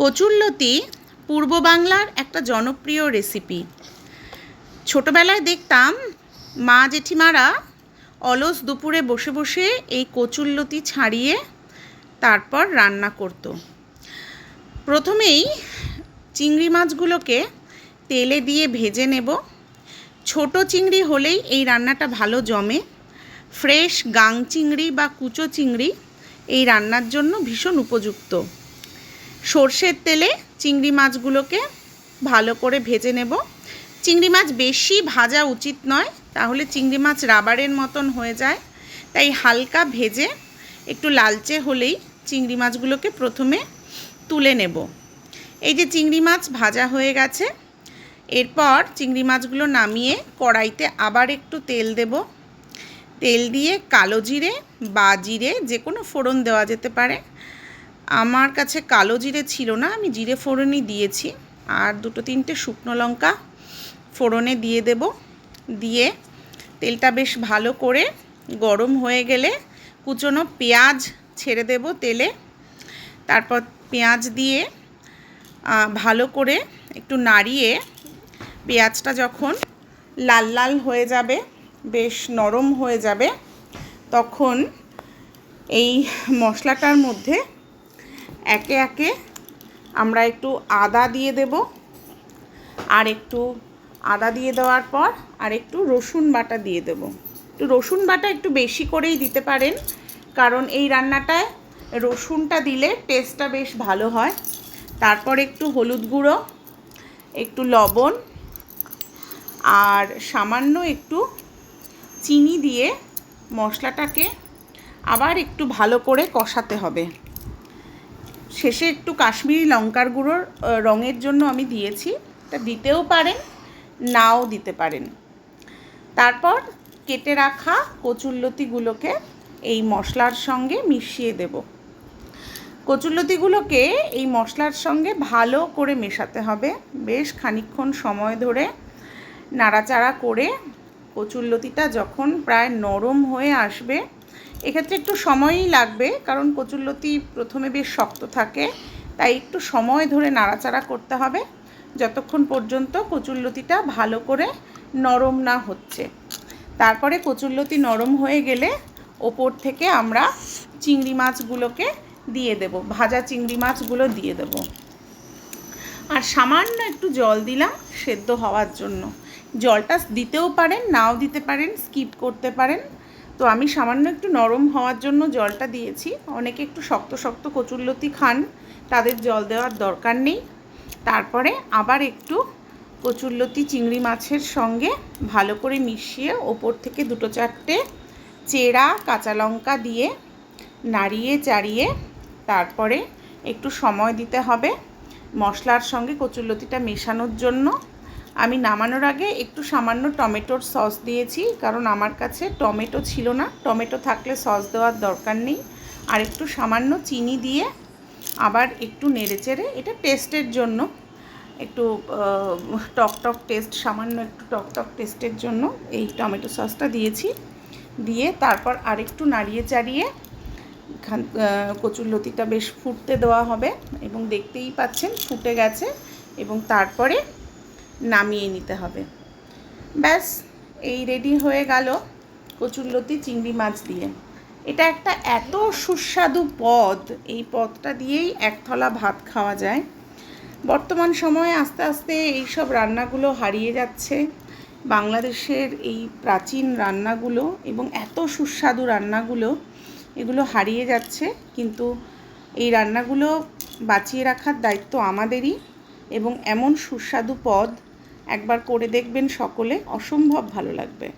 কচুরলতি পূর্ব বাংলার একটা জনপ্রিয় রেসিপি ছোটবেলায় দেখতাম মা জেঠিমারা অলস দুপুরে বসে বসে এই কচুরলতি ছাড়িয়ে তারপর রান্না করতো। প্রথমেই চিংড়ি মাছগুলোকে তেলে দিয়ে ভেজে নেব। ছোট চিংড়ি হলেই এই রান্নাটা ভালো জমে। ফ্রেশ গাং চিংড়ি বা কুচো চিংড়ি এই রান্নার জন্য ভীষণ উপযুক্ত। সর্ষের তেলে চিংড়ি মাছগুলোকে ভালো করে ভেজে নেব। চিংড়ি মাছ বেশি ভাজা উচিত নয়, তাহলে চিংড়ি মাছ রাবারের মতন হয়ে যায়। তাই হালকা ভেজে একটু লালচে হলেই চিংড়ি মাছগুলোকে প্রথমে তুলে নেব। এই যে চিংড়ি মাছ ভাজা হয়ে গেছে, এরপর চিংড়ি মাছগুলো নামিয়ে কড়াইতে আবার একটু তেল দেব। তেল দিয়ে কালো জিরে বা জিরে যে কোনো ফোড়ন দেওয়া যেতে পারে। আমার কাছে কালো জিরে ছিল না, আমি জিরে ফোড়নই দিয়েছি। আর দুটো তিনটে শুকনো লঙ্কা ফোড়নে দিয়ে দেব। দিয়ে তেলটা বেশ ভালো করে গরম হয়ে গেলে কুচনো পেঁয়াজ ছেড়ে দেব তেলে। তারপর পেঁয়াজ দিয়ে ভালো করে একটু নাড়িয়ে পেঁয়াজটা যখন লাল লাল হয়ে যাবে, বেশ নরম হয়ে যাবে, তখন এই মশলাটার মধ্যে একে একে আমরা একটু আদা দিয়ে দেব, আর একটু আদা দিয়ে দেওয়ার পর আর একটু রসুন বাটা দিয়ে দেব। একটু রসুন বাটা একটু বেশি করেই দিতে পারেন, কারণ এই রান্নাটায় রসুনটা দিলে টেস্টটা বেশ ভালো হয়। তারপর একটু হলুদ গুঁড়ো, একটু লবণ, আর সামান্য একটু চিনি দিয়ে মশলাটাকে আবার একটু ভালো করে কষাতে হবে। শেষে একটু কাশ্মীরি লঙ্কার গুঁড়োর রঙের জন্য আমি দিয়েছি। এটা দিতেও পারেন, নাও দিতে পারেন। তারপর কেটে রাখা কচুরলতিগুলোকে এই মশলার সঙ্গে মিশিয়ে দেব। কচুরলতিগুলোকে এই মশলার সঙ্গে ভালো করে মেশাতে হবে। বেশ খানিক্ষণ সময় ধরে নাড়াচাড়া করে কচুরলতিটা যখন প্রায় নরম হয়ে আসবে এক্ষেত্রে একটু সময়ই লাগবে, কারণ কচুরলতি প্রথমে বেশ শক্ত থাকে, তাই একটু সময় ধরে নাড়াচাড়া করতে হবে, যতক্ষণ পর্যন্ত কচুরলতিটা ভালো করে নরম না হচ্ছে। তারপরে কচুরলতি নরম হয়ে গেলে ওপর থেকে আমরা চিংড়ি মাছগুলোকে দিয়ে দেব, ভাজা চিংড়ি মাছগুলো দিয়ে দেব। আর সামান্য একটু জল দিলাম সেদ্ধ হওয়ার জন্য। জলটা দিতেও পারেন, নাও দিতে পারেন, স্কিপ করতে পারেন। তো আমি সামান্য একটু নরম হওয়ার জন্য জলটা দিয়েছি। অনেকে একটু শক্ত শক্ত কচুরলতি খান, তাদের জল দেওয়ার দরকার নেই। তারপরে আবার একটু কচুরলতি চিংড়ি মাছের সঙ্গে ভালো করে মিশিয়ে ওপর থেকে দুটো চারটে চেরা, কাঁচা লঙ্কা দিয়ে নাড়িয়ে চাড়িয়ে তারপরে একটু সময় দিতে হবে মশলার সঙ্গে কচুরলতিটা মেশানোর জন্য। আমি নামানোর আগে একটু সামান্য টমেটোর সস দিয়েছি, কারণ আমার কাছে টমেটো ছিল না। টমেটো থাকলে সস দেওয়ার দরকার নেই। আর একটু সামান্য চিনি দিয়ে আবার একটু নেড়েচেড়ে এটা টেস্টের জন্য, একটু টক টক টেস্ট সামান্য একটু টক টক টেস্টের জন্য এই টমেটো সসটা দিয়েছি। দিয়ে তারপর আরেকটু নাড়িয়ে চাড়িয়ে কচুর লতিটা বেশ ফুটতে দেওয়া হবে এবং দেখতেই পাচ্ছেন ফুটে গেছে এবং তারপরে নামিয়ে নিতে হবে। ব্যাস, এই রেডি হয়ে গেল কচুরলতি চিংড়ি মাছ দিয়ে। এটা একটা এত সুস্বাদু পদ, এই পদটা দিয়েই এক থলা ভাত খাওয়া যায়। বর্তমান সময়ে আস্তে আস্তে এই সব রান্নাগুলো হারিয়ে যাচ্ছে। বাংলাদেশের এই প্রাচীন রান্নাগুলো এবং এত সুস্বাদু রান্নাগুলো এগুলো হারিয়ে যাচ্ছে। কিন্তু এই রান্নাগুলো বাঁচিয়ে রাখার দায়িত্ব আমাদেরই এবং এমন সুস্বাদু পদ একবার করে দেখবেন সকলে। অসম্ভব ভালো লাগবে।